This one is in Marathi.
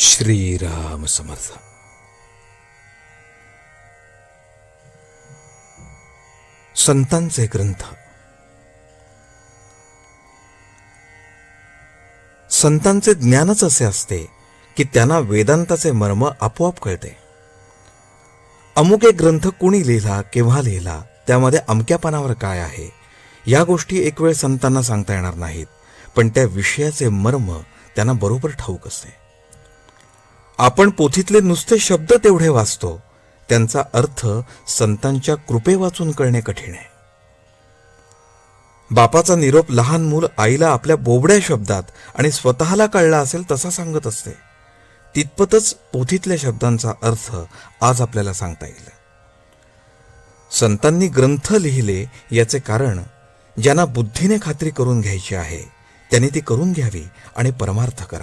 श्रीराम समर्थ. संतांचे ग्रंथ. संतांचे ज्ञानच असे असते की त्यांना वेदांताचे मर्म आपोआप कळते. अमुक एक ग्रंथ कुणी लिहिला केव्हा लिहिला त्यामध्ये अमक्या पानावर काय आहे या गोष्टी एक वेळ संतांना सांगता येणार नाहीत पण त्या विषयाचे मर्म त्यांना बरोबर ठाऊक असते. आपण पोथीतले नुसते शब्द तेवढे वाचतो. त्यांचा अर्थ संतांच्या कृपे वाचून कळणे कठीण आहे. बापाचा निरोप लहान मूल आईला आपल्या बोबड्या शब्दात आणि स्वतःला कळला असेल तसा सांगत असते. तितपतच पोथीतल्या शब्दांचा अर्थ आज आपल्याला सांगता येईल. संतांनी ग्रंथ लिहिले याचे कारण ज्यांना बुद्धीने खात्री करून घ्यायची आहे त्यांनी ती करून घ्यावी आणि परमार्थ करा.